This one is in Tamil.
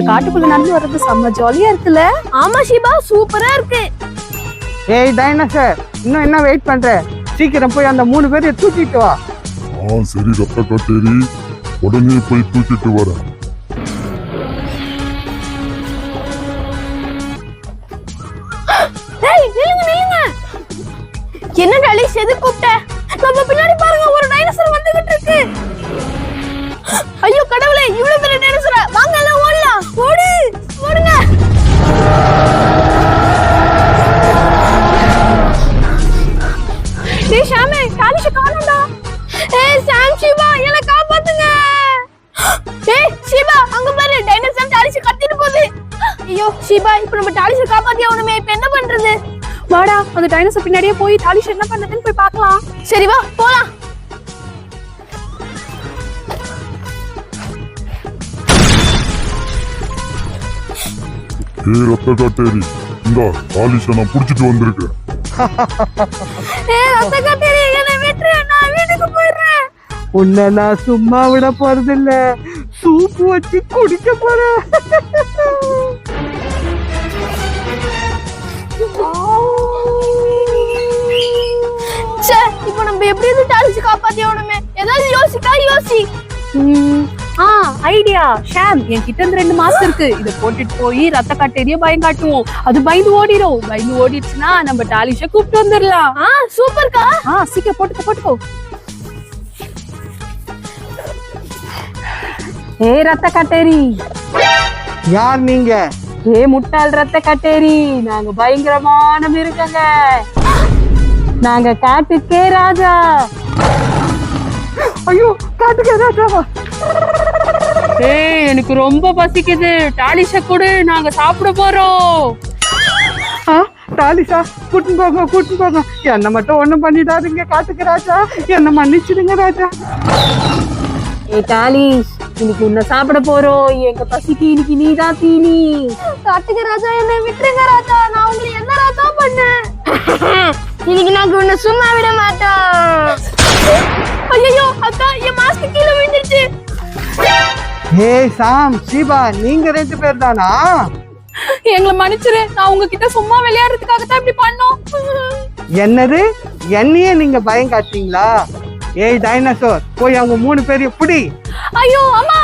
இந்த காட்டுக்குள்ள நடந்து வர்றது செம்ம ஜாலியா இருக்குல்ல? ஆமா ஷிபா சூப்பரா இருக்கு. ஏய் டைனோசர் இன்னும் என்ன வெயிட் பண்ற? சீக்கிரம் போய் அந்த மூணு பேரையும் தூக்கிட்டு வா. ஆ சரி ரத்த கட்டேரி. உடனே போய் தூக்கிட்டு வரேன். என்ன டாலிஷ் எது கூப்பிட்ட? நம்ம பின்னாடி டேய் ஷாமே டாலிஷ காணோம்டா. ஏய் சாம் ஷிபா என்ன காப்பாத்துங்க. ஏய் ஷிபா அங்க பாரு டைனோசர் டாலிஷ கத்திட்டு போகுது. ஐயோ ஷிபா இப்போ நம்ம டாலிஷ காப்பாத்தி ஆகணுமே இப்போ என்ன பண்றது? வாடா அந்த டைனோசர் பின்னாடியே போய் தாலிஷ் என்ன பண்ணுதுன்னு போய் பார்க்கலாம். சரி வா போலாம். ஏய் ரத்த காட்டேரி இந்த தாலிஷ நான் புடிச்சிட்டு வந்திருக்கேன். உன்னை நான் சும்மா விட போறது இல்ல சூப்பு வச்சு குடிக்க போறேன். இப்போ நம்ம எப்படி இருந்து காப்பாத்தி ஏதாவது யோசிக்கா யோசி. ஆ ஐடியா ஷாம் என் கிட்ட இருந்து ரெண்டு மாசம் இருக்கு. இத போட்டுட்டு போய் ரத்த காட்டேரிய பயம் காட்டுவோம். அது பயந்து ஓடிடும் பயந்து ஓடிடுச்சுன்னா நம்ம டாலிஷ கூப்பிட்டு வந்துடலாம். ஆ சூப்பர்க்கா ஆ சீக்கிரம் போட்டுக்கோ போட்டுக்கோ. ஏ ரத்த கட்டேரி. யார் நீங்க? ஏ முட்டாள் ரத்த கட்டேரி. நாங்க பயங்கரமான மிருகங்க. நாங்க காட்டுக்கே ராஜா. ஐயோ காட்டுக்கு ராஜாவா? ஏய் எனக்கு ரொம்ப பசிக்குது. டாலிஷ கொடு நாங்க சாப்பிட போறோம். ஆ, டாலிசா கூட்டின்னு போங்க கூட்டின்னு போங்க. என்ன மட்டும் ஒண்ணும் பண்ணிடாதீங்க காட்டுக்கு ராஜா. என்ன மன்னிச்சிடுங்க ராஜா. ஏய் டாலிஷ் இன்னைக்கு உன்னை சாப்பிட போறோம். எங்க பசிக்கு இன்னைக்கு நீதான் தீனி. காட்டுக்கு ராஜா என்ன விட்டுருங்க ராஜா. நான் உங்களுக்கு என்ன ராஜா பண்ணேன்? இன்னைக்கு நாங்க உன்னை சும்மா விட மாட்டோம். ஐயோ அக்கா என் மாஸ்க் கீழே விழுந்துருச்சு. ஹே சாம் ஷீபா நீங்க ரெண்டு பேர் தானா எங்களை மன்னிச்சிரு. நான் உங்ககிட்ட சும்மா விளையாடுறதுக்காக தான் இப்படி பண்ணோம். என்னது? என்னையே நீங்க பயம் காட்டீங்களா? ஏய் டைனோசர் போய் அவங்க மூணு பேரையும் பிடி. ஐயோ அம்மா.